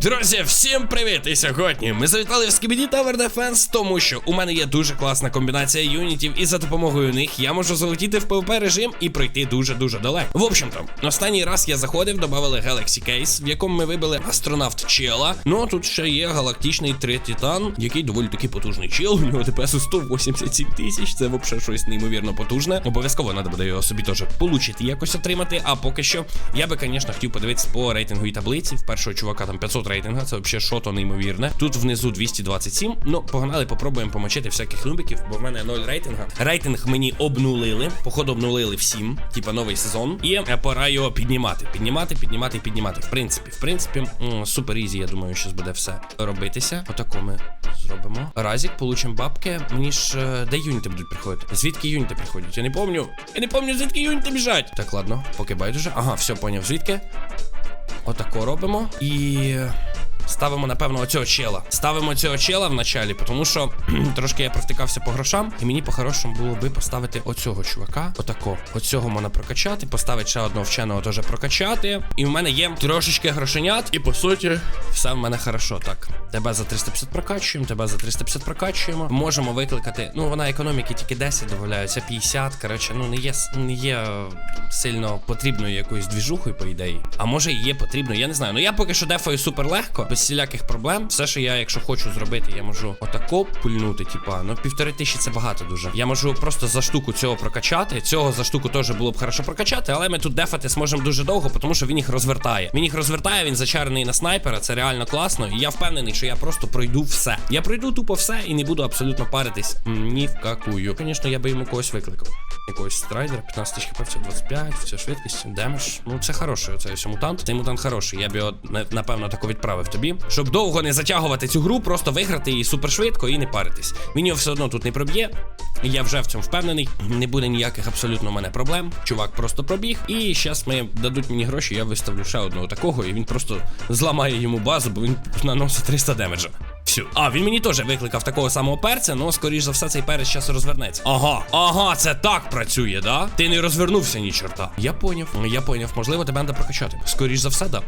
Друзі, всім привіт! І сьогодні ми завітали в Skibidi Tower Defense, тому що у мене є дуже класна комбінація юнітів, і за допомогою них я можу залетіти в PvP режим і пройти дуже-дуже далеко. В общем-то, останній раз я заходив, додали Galaxy Case, в якому ми вибили астронавт чела. Ну а тут ще є галактичний третітан, який доволі таки потужний чел. У нього ДПС 187 тисяч. Це взагалі щось неймовірно потужне. Обов'язково треба буде його собі теж получити, якось отримати. А поки що я би, звісно, хотів подивитися по рейтинговій таблиці. В першого чувака там 500 рейтинга, це взагалі що-то неймовірне. Тут внизу 227. Ну, погнали, попробуємо помочити всяких нубиків, бо в мене 0 рейтинга. Рейтинг мені обнулили. Походу, обнулили всім, типа новий сезон. І е, пора його піднімати. Піднімати, піднімати, піднімати. В принципі, в принципі, супер ізі, я думаю, що буде все робитися. Отако ми зробимо. Разік, получимо бабки. Мені ж е, де юніти будуть приходити? Звідки юніти приходять? Я не помню. Я не помню, звідки юніти біжать. Так, ладно, поки байдуже. Ага, все, поняв, звідки. Отако робимо. І. Ставимо, напевно, оцього чела. Ставимо цього чела в началі, тому що трошки я провтикався по грошам, і мені по-хорошому було би поставити оцього чувака. Отако. Оцього можна прокачати, поставити ще одного вченого теж прокачати. І в мене є трошечки грошенят. І по суті, все в мене хорошо. Так. Тебе за 350 прокачуємо, тебе за 350 прокачуємо. Можемо викликати. Ну, вона економіки тільки 10 дозволяється, 50. Коротше, ну не є не є сильно потрібною якоюсь двіжухою, по ідеї. А може і є потрібно, я не знаю. Ну я поки що дефаю супер легко, без всіляких проблем. Все, що я, якщо хочу зробити, я можу отако пульнути, типа, ну півтори тисячі це багато дуже. Я можу просто за штуку цього прокачати. Цього за штуку теж було б хорошо прокачати, але ми тут дефати зможемо дуже довго, тому що він їх розвертає. Він їх розвертає, він зачарений на снайпера, це реально класно. І я впевнений, що я просто пройду все. Я пройду тупо все і не буду абсолютно паритись ні в какую. Звісно, я би йому когось викликав. Якогось страйдера, 15 тисяч хп, все 25, все швидкість, демедж. Ну це хороший, оцей мутант. Цей мутант хороший. Я б його напевно тако відправив тобі. Щоб довго не затягувати цю гру, просто виграти її супер швидко і не паритись. Він його все одно тут не проб'є. Я вже в цьому впевнений. Не буде ніяких абсолютно у мене проблем. Чувак просто пробіг. І зараз ми дадуть мені гроші, я виставлю ще одного такого, і він просто зламає йому базу, бо він наносить 300 демеджа. Всю. А, він мені теж викликав такого самого перця, ну скоріш за все цей перець зараз розвернеться. Ага, ага, це так працює, да? Ти не розвернувся ні чорта. Я поняв, я поняв. Можливо, тебе треба прокачати. Скоріш за все, да.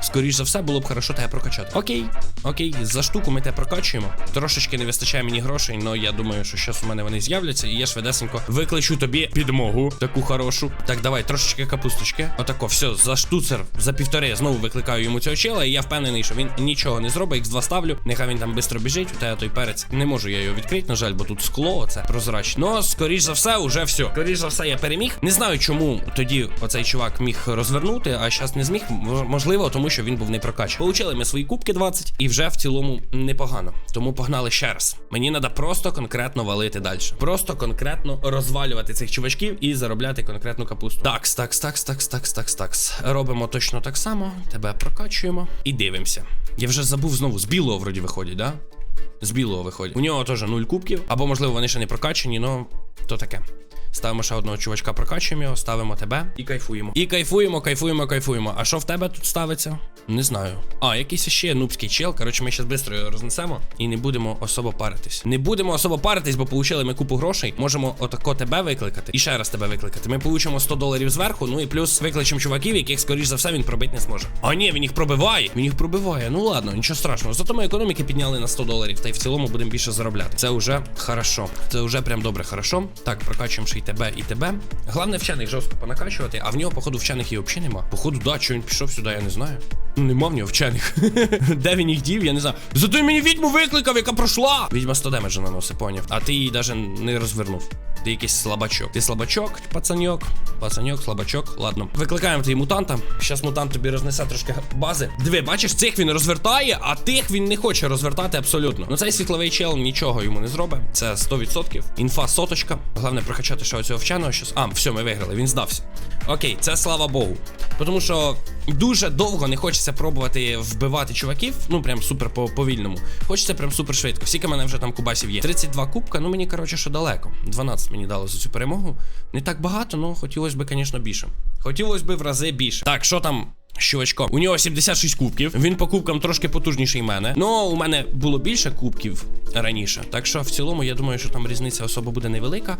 Скоріш за все, було б хорошо тебе прокачати. Окей, окей, за штуку ми тебе прокачуємо. Трошечки не вистачає мені грошей, але я думаю, що зараз у мене вони з'являться, і я швидесенько викличу тобі підмогу, таку хорошу. Так, давай, трошечки капусточки. Отако, все, за штуцер, за півтори я знову викликаю йому цього чела, і я впевнений, що він нічого не зробить. X2 ставлю. Нехай він там швидко біжить. У тебе той перець. Не можу я його відкрити, на жаль, бо тут скло, оце прозрачне. Ну, скоріш за все, уже все. Скоріш за все, я переміг. Не знаю, чому тоді оцей чувак міг розвернути, а зараз не зміг. Можливо, тому що він був не прокачаний. Получили ми свої кубки 20 і вже в цілому непогано. Тому погнали ще раз. Мені треба просто конкретно валити далі. Просто конкретно розвалювати цих чувачків і заробляти конкретну капусту. Такс, такс, такс, такс, такс, такс, такс. Робимо точно так само. Тебе прокачуємо і дивимося. Я вже забув знову з білого вроді виходить, да? З білого виходить. У нього теж 0 кубків, або можливо вони ще не прокачані, но то таке. Ставимо ще одного чувачка, прокачуємо його, ставимо тебе і кайфуємо. І кайфуємо, кайфуємо, кайфуємо. А що в тебе тут ставиться? Не знаю. А, якийсь ще нубський чел. Коротше, ми зараз швидко рознесемо і не будемо особо паритись. Не будемо особо паритись, бо получили ми купу грошей. Можемо отако тебе викликати і ще раз тебе викликати. Ми получимо 100 доларів зверху, ну і плюс викличемо чуваків, яких, скоріш за все, він пробити не зможе. А ні, він їх пробиває. Він їх пробиває. Ну ладно, нічого страшного. Зато ми економіки підняли на 100 доларів, та й в цілому будемо більше заробляти. Це вже хорошо. Це вже прям добре, хорошо. Так, прокачуємо ще й тебе, і тебе. Головне вчених жорстко понакачувати, а в нього, походу, вчених і взагалі нема. Походу, да, що він пішов сюди, я не знаю. Ну, нема в нього вчених. Де він їх дів, я не знаю. Зато він мені відьму викликав, яка пройшла. Відьма 100 демеджа наносить, поняв. А ти її навіть не розвернув. Ти якийсь слабачок. Ти слабачок, пацаньок, пацаньок, слабачок. Ладно. Викликаємо тоді мутанта. Щас мутант тобі рознесе трошки бази. Диви, бачиш, цих він розвертає, а тих він не хоче розвертати абсолютно. Ну цей світловий чел нічого йому не зробить. Це 100%. Інфа соточка. Головне прокачати ще оцього вченого що А, все, ми виграли, він здався. Окей, це слава Богу. Тому що дуже довго не хочеться пробувати вбивати чуваків. Ну прям супер по повільному. Хочеться прям супер швидко. Скільки мене вже там кубасів є? 32 кубка, ну мені коротше що далеко. 12 мені дало за цю перемогу. Не так багато, але хотілося б, звісно, більше. Хотілося б в рази більше. Так, що там? З. У нього 76 кубків. Він по кубкам трошки потужніший мене. Ну, у мене було більше кубків раніше. Так що в цілому, я думаю, що там різниця особо буде невелика.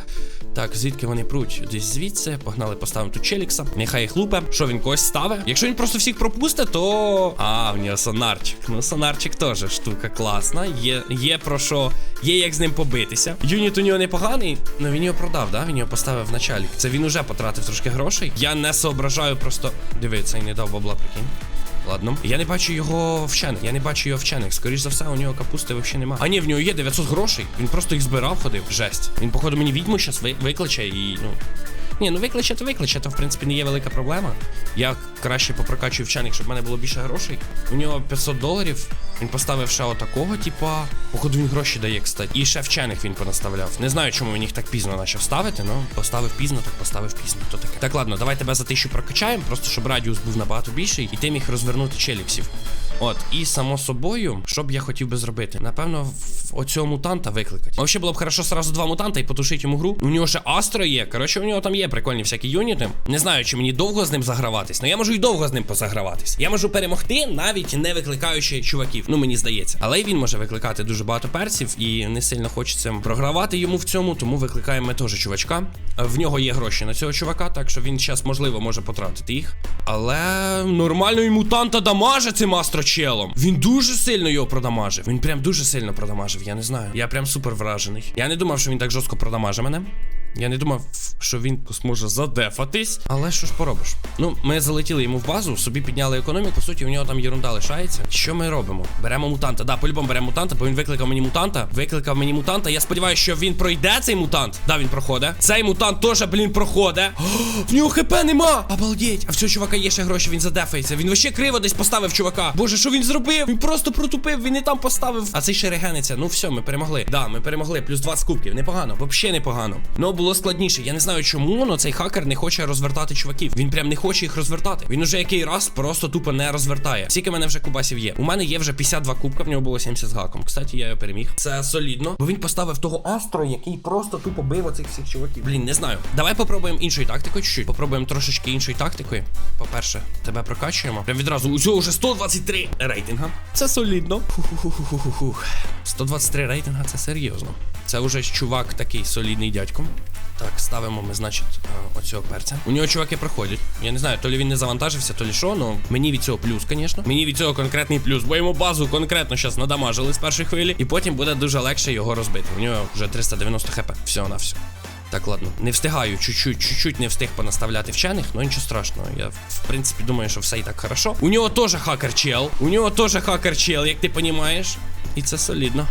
Так, звідки вони пруть? Десь звідси. Погнали, поставимо тут Челікса. Нехай їх. Що він когось ставить? Якщо він просто всіх пропустить, то. А, в нього сонарчик. Ну, сонарчик теж штука класна. Є, є про що, є як з ним побитися. Юніт у нього непоганий, але він його продав, да? Він його поставив в началі. Це він уже потратив трошки грошей. Я не соображаю просто. Диви, цей не дав бабла, прикинь. Ладно. Я не бачу його вчених. Я не бачу його вчених. Скоріш за все, у нього капусти взагалі нема. А ні, в нього є 900 грошей. Він просто їх збирав, ходив. Жесть. Він, походу, мені відьму зараз викличе і, ну. Ні, ну викличе, то викличе, то в принципі не є велика проблема. Я краще попрокачую вчених, щоб в мене було більше грошей. У нього 500 доларів. Він поставив ще отакого, типа. Походу він гроші дає, кстати. І ще вчених він понаставляв. Не знаю, чому він їх так пізно почав ставити, ну поставив пізно, так поставив пізно. То таке. Так, ладно, давай тебе за тисячу прокачаємо, просто щоб радіус був набагато більший, і ти міг розвернути челіксів. От, і само собою, що б я хотів би зробити? Напевно, в оцього мутанта викликати. Взагалі було б хорошо сразу два мутанта і потушити йому гру. У нього ще Астро є. Коротше, у нього там є прикольні всякі юніти. Не знаю, чи мені довго з ним заграватись, але я можу і довго з ним позаграватись. Я можу перемогти, навіть не викликаючи чуваків. Ну мені здається. Але й він може викликати дуже багато перців, і не сильно хочеться програвати йому в цьому, тому викликаємо ми теж чувачка. В нього є гроші на цього чувака, так що він зараз, можливо, може потратити їх. Але нормально і мутанта дамаже цим астрочелом. Він дуже сильно його продамажив. Він прям дуже сильно продамажив, я не знаю. Я прям супер вражений. Я не думав, що він так жорстко продамаже мене. Я не думав, що він зможе задефатись. Але що ж поробиш? Ну, ми залетіли йому в базу, собі підняли економіку. По суті, у нього там єрунда лишається. Що ми робимо? Беремо мутанта. Да, по-любому беремо мутанта, бо він викликав мені мутанта. Викликав мені мутанта. Я сподіваюся, що він пройде цей мутант. Да, він проходить. Цей мутант теж, блін, проходить. В нього хп нема. Обалдеть. А в цього чувака є ще гроші, він задефається. Він вообще криво десь поставив чувака. Боже, що він зробив? Він просто протупив, він і там поставив. А цей ще регениться. Ну все, ми перемогли. Да, ми перемогли. Плюс 20 кубків. Непогано, взагалі непогано. Ну було складніше. Я не знаю чому, але цей хакер не хоче розвертати чуваків. Він прям не хоче їх розвертати. Він уже який раз просто тупо не розвертає. Скільки мене вже кубасів є. У мене є вже 52 кубка, в нього було 70 з гаком. Кстати, я його переміг. Це солідно. Бо він поставив того астро, який просто тупо бив оцих всіх чуваків. Блін, не знаю. Давай попробуємо іншою тактикою чуть-чуть. Попробуємо трошечки іншою тактикою. По-перше, тебе прокачуємо. Прям відразу. Усього вже 123 рейтинга. Це солідно. Фу-ху-ху-ху-ху. 123 рейтинга це серйозно. Це вже чувак такий солідний дядько. Так, ставимо ми, значить, е, оцього перця. У нього чуваки проходять. Я не знаю, то лі він не завантажився, то лі що, ну мені від цього плюс, звісно. Мені від цього конкретний плюс, бо йому базу конкретно зараз надамажили з першої хвилі, і потім буде дуже легше його розбити. У нього вже 390 хп. Все на все. Так, ладно, не встигаю, чуть-чуть, чуть-чуть не встиг понаставляти вчених, але нічого страшного. Я в принципі думаю, що все і так хорошо. У нього теж хакер чел. У нього теж хакер чел, як ти розумієш. І це солідно.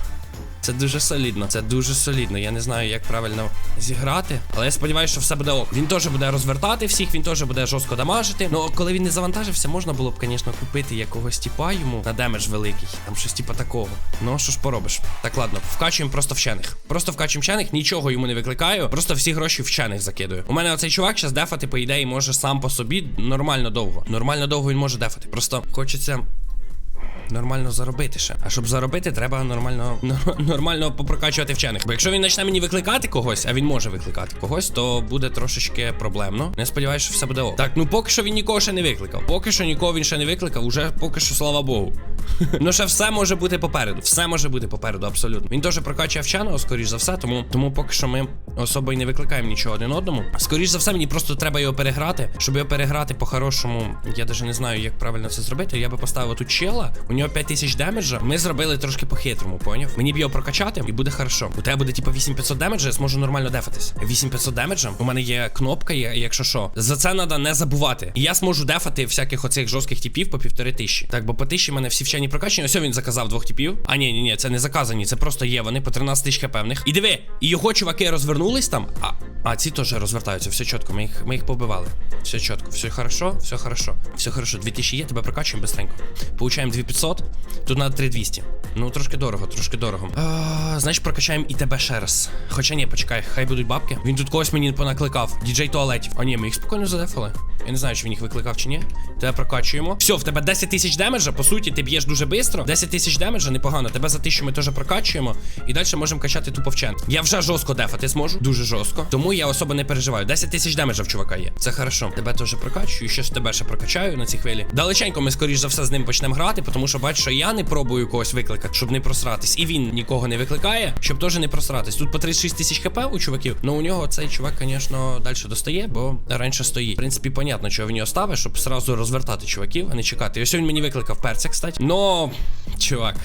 Це дуже солідно, це дуже солідно. Я не знаю, як правильно зіграти, але я сподіваюся, що все буде ок. Він теж буде розвертати всіх, він теж буде жорстко дамажити. Ну, коли він не завантажився, можна було б, звісно, купити якогось тіпа йому на демедж великий, там щось типа такого. Ну, що ж поробиш? Так, ладно, вкачуємо просто вчених. Просто вкачуємо вчених, нічого йому не викликаю, просто всі гроші вчених закидую. У мене оцей чувак зараз дефати, по ідеї, може сам по собі нормально довго. Нормально довго він може дефати. Просто хочеться нормально заробити ще. А щоб заробити, треба нормально нормально попрокачувати вчених. Бо якщо він почне мені викликати когось, а він може викликати когось, то буде трошечки проблемно. Не сподіваюся, що все буде ок. Так, ну поки що він нікого ще не викликав. Поки що нікого він ще не викликав, уже поки що, слава Богу. ну ще все може бути попереду. Все може бути попереду, абсолютно. Він теж прокачує вченого, скоріш за все, тому, тому поки що ми особо не викликаємо нічого один одному. Скоріш за все, мені просто треба його переграти. Щоб його переграти по-хорошому, я навіть не знаю, як правильно це зробити. Я би поставив тут чела. У нього 5000 демеджа. Ми зробили трошки по-хитрому, поняв? Мені б його прокачати, і буде хорошо. У тебе буде типу 8500 демеджа, я зможу нормально дефатись. 8500 демеджа. У мене є кнопка, якщо що. За це треба не забувати. І я зможу дефати всяких оцих жорстких типів по півтори тисячі. Так, бо по тисячі мене всі вчені прокачені. Ось він заказав двох типів. А ні, ні, ні, це не заказані, це просто є. Вони по 13 тисяч хп в них. І диви, і його чуваки розвернулись там. А, а ці теж розвертаються, все чітко. Ми їх, ми їх побивали. Все чітко, все хорошо, все хорошо, все хорошо. 2000 є, тебе прокачуємо быстренько. Получаємо 2500. Тут надо 3200. Ну, трошки дорого, трошки дорого. А, значить, прокачаємо і тебе ще раз. Хоча ні, почекай, хай будуть бабки. Він тут когось мені понакликав. Діджей туалетів. А ні, ми їх спокійно задефали. Я не знаю, чи він їх викликав чи ні. Тебе прокачуємо. Все, в тебе 10 тисяч демеджа. По суті, ти б'єш дуже швидко. 10 тисяч демеджа, непогано. Тебе за тисячу ми теж прокачуємо. І далі можемо качати тупо вчен. Я вже жорстко дефати зможу, дуже жорстко. Тому я особо не переживаю. 10 тисяч демеджа в чувака є. Це хорошо. Тебе теж прокачую, ще ж тебе ще прокачаю на цій хвилі. Далеченько ми, скоріш за все, з ним почнемо грати, тому що бачу, що я не пробую когось викликати, щоб не просратись. І він нікого не викликає, щоб теж не просратись. Тут по 36 тисяч хп у чуваків. Ну у нього цей чувак, звісно, далі достає, бо раніше стоїть. В принципі, понятно, чого він його ставить, щоб сразу розвертати чуваків, а не чекати. Ось він мені викликав перця, кстати. Но, чувак.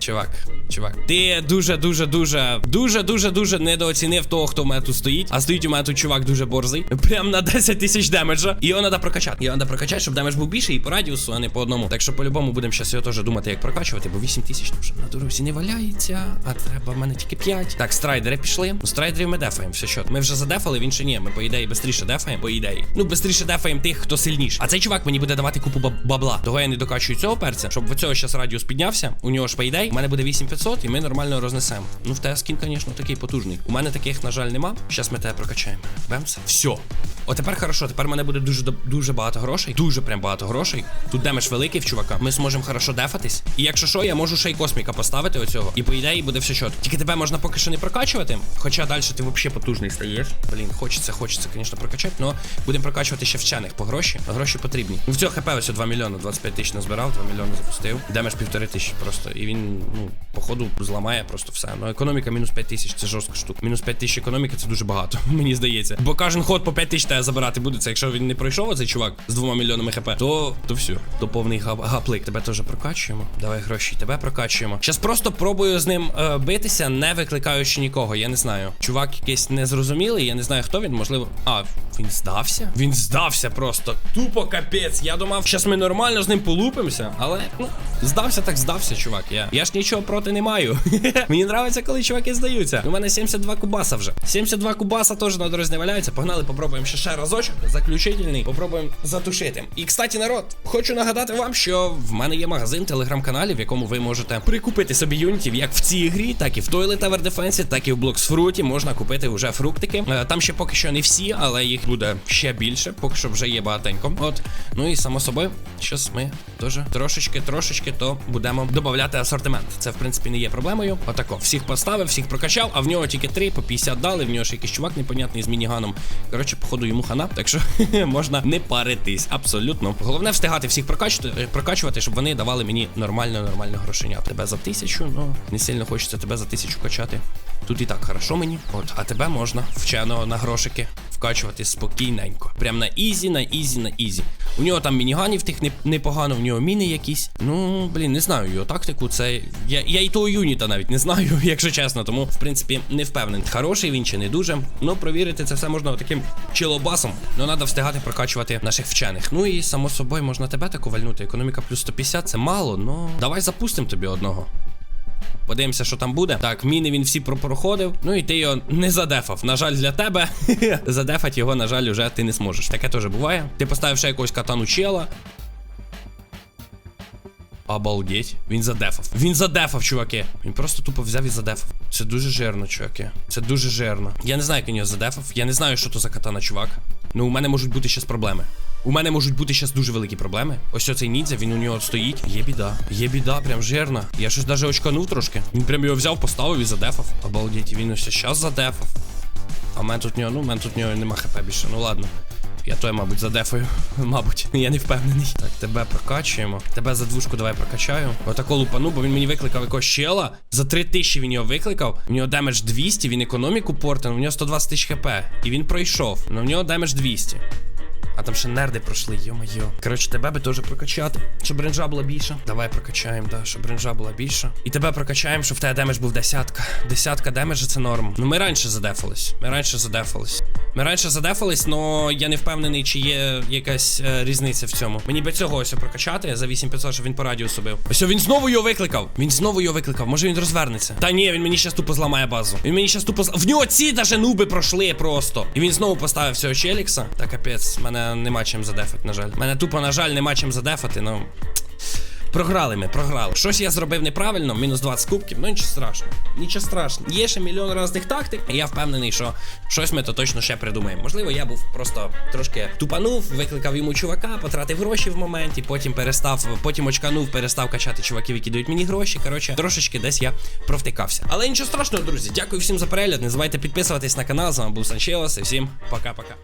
Чувак, чувак, ти дуже, дуже, дуже, дуже, дуже, дуже недооцінив того, хто в мене тут стоїть. А стоїть у мене тут чувак дуже борзий. Прям на 10 тисяч демеджа. І його треба прокачати. Його треба прокачати, щоб демедж був більший і по радіусу, а не по одному. Так що по-любому будемо зараз його теж думати, як прокачувати, бо 8 тисяч вже на дорозі не валяється. А треба в мене тільки 5. Так, страйдери пішли. Ну, страйдерів ми дефаємо. Все що. Ми вже задефали, він ще ні. Ми по ідеї швидше дефаємо, по ідеї. Ну, швидше дефаємо тих, хто сильніший. А цей чувак мені буде давати купу баб- бабла. Того я не докачую цього перця, щоб в цього зараз радіус піднявся. У нього ж по ідеї, у мене буде 8500 і ми нормально рознесемо. Ну, в тебе скін, звісно, такий потужний. У мене таких, на жаль, нема. Зараз ми тебе прокачаємо. Бемс. Все. О, тепер хорошо, тепер в мене буде дуже дуже багато грошей. Дуже прям багато грошей. Тут демедж великий в чувака. Ми зможемо хорошо дефатись. І якщо що, я можу ще й косміка поставити оцього. І по ідеї буде все чітко. Тільки тебе можна поки що не прокачувати. Хоча далі ти взагалі потужний стаєш. Блін, хочеться, хочеться, звісно, прокачати, але будемо прокачувати ще вчених по гроші. Гроші потрібні. Ну, в цього хп ось 2 мільйони, 25 тисяч назбирав, 2 мільйони запустив. Демедж півтори тисячі просто. І він, ну, походу, зламає просто все. Ну, економіка мінус 5 тисяч, це жорстка штука. Мінус 5 тисяч економіки це дуже багато, мені здається. Бо кожен ход по 5 тисяч тебе забирати буде. Це якщо він не пройшов оцей чувак з 2 мільйонами хп, то, то все. То повний гап- гаплик. Тебе теж прокачуємо. Давай гроші, тебе прокачуємо. Щас просто пробую з ним е, битися, не викликаючи нікого. Я не знаю. Чувак якийсь незрозумілий, я не знаю, хто він, можливо. А, він здався? Він здався просто. Тупо капець. Я думав, щас ми нормально з ним полупимося, але ну, здався так здався, чувак. Я, я ж нічого проти не маю. Мені нравиться, коли чуваки здаються. У мене 72 кубаса вже. 72 кубаса теж на дорозі не валяються. Погнали, попробуємо ще ще разочок. Заключительний. Попробуємо затушити. І кстати, народ, хочу нагадати вам, що в мене є магазин телеграм-каналів, в якому ви можете прикупити собі юнітів як в цій грі, так і в Toilet Tower Defense, так і в Fruit. Можна купити вже фруктики. Е, Там ще поки що не всі, але їх буде ще більше. Поки що вже є багатенько. От. Ну і само собою, щось ми теж трошечки, трошечки то будемо додати асортимент. Це в принципі не є проблемою. Отако, всіх поставив, всіх прокачав, а в нього тільки 3 по 50 дали. В нього ще якийсь чувак непонятний з мініганом. Коротше, походу йому хана, так що можна не паритись. Абсолютно. Головне встигати всіх прокачувати, прокачувати, щоб вони давали мені нормально, нормально грошеня. Тебе за тисячу, ну не сильно хочеться тебе за тисячу качати. Тут і так хорошо мені. От, а тебе можна вчено на грошики вкачувати спокійненько. Прям на ізі, на ізі, на ізі. У нього там мініганів тих непогано, в нього міни якісь. Ну, блін, не знаю його тактику. Це. Я, я і того юніта навіть не знаю, якщо чесно. Тому, в принципі, не впевнений. Хороший він чи не дуже. Ну, провірити це все можна таким чилобасом. Ну, треба встигати прокачувати наших вчених. Ну і само собою можна тебе таку вальнути. Економіка плюс 150 це мало, ну давай запустимо тобі одного. Подивимося, що там буде. Так, міни він всі пропроходив. Ну і ти його не задефав. На жаль, для тебе. Задефати його, на жаль, уже ти не зможеш. Таке теж буває. Ти поставив ще якогось катану чела. Обалдеть. Він задефав. Він задефав, чуваки. Він просто тупо взяв і задефав. Це дуже жирно, чуваки. Це дуже жирно. Я не знаю, як він його задефав. Я не знаю, що то за катана, чувак. Ну, у мене можуть бути щас проблеми. У мене можуть бути щас дуже великі проблеми. Ось оцей ніндзя, він у нього стоїть. Є біда. Є біда, прям жирна. Я щось даже очканув трошки. Він прям його взяв, поставив і задефав. Обалдеть, він ось щас задефав. А в мене тут нього, ну, в мене тут нього нема хп більше. Ну ладно. Я той, мабуть, задефаю. Мабуть, я не впевнений. Так, тебе прокачуємо. Тебе за двушку давай прокачаю. Отако лупану, бо він мені викликав якогось щела. За 3000 він його викликав. У нього демедж 200, він економіку портив, у нього 120 тисяч хп. І він пройшов. Ну в нього демедж 200. А там ще нерди пройшли, йо-моє. Коротше, тебе би теж прокачати, щоб ренжа була більша. Давай прокачаємо, да, щоб ренжа була більша. І тебе прокачаємо, щоб в тебе демедж був десятка. Десятка демеджа це норм. Ну ми раніше задефались. Ми раніше задефались. Ми раніше задефались, но я не впевнений, чи є якась е, різниця в цьому. Мені би цього ось прокачати за 8500, щоб він по радіусу бив. Ось він знову його викликав. Він знову його викликав. Може він розвернеться. Та ні, він мені щас тупо зламає базу. Він мені щас тупо з- В нього ці даже нуби пройшли просто. І він знову поставив цього челікса. Та капець, нема чим задефати, на жаль. Мене тупо, на жаль, нема чим задефати, ну. Програли ми, програли. Щось я зробив неправильно, мінус 20 кубків, ну нічого страшного. Нічого страшного. Є ще мільйон різних тактик, і я впевнений, що щось ми то точно ще придумаємо. Можливо, я був просто трошки тупанув, викликав йому чувака, потратив гроші в моменті, потім перестав, потім очканув, перестав качати чуваків, які дають мені гроші. Коротше, трошечки десь я провтикався. Але нічого страшного, друзі. Дякую всім за перегляд. Не забувайте підписуватись на канал. З вами був Санчелос і всім пока-пока.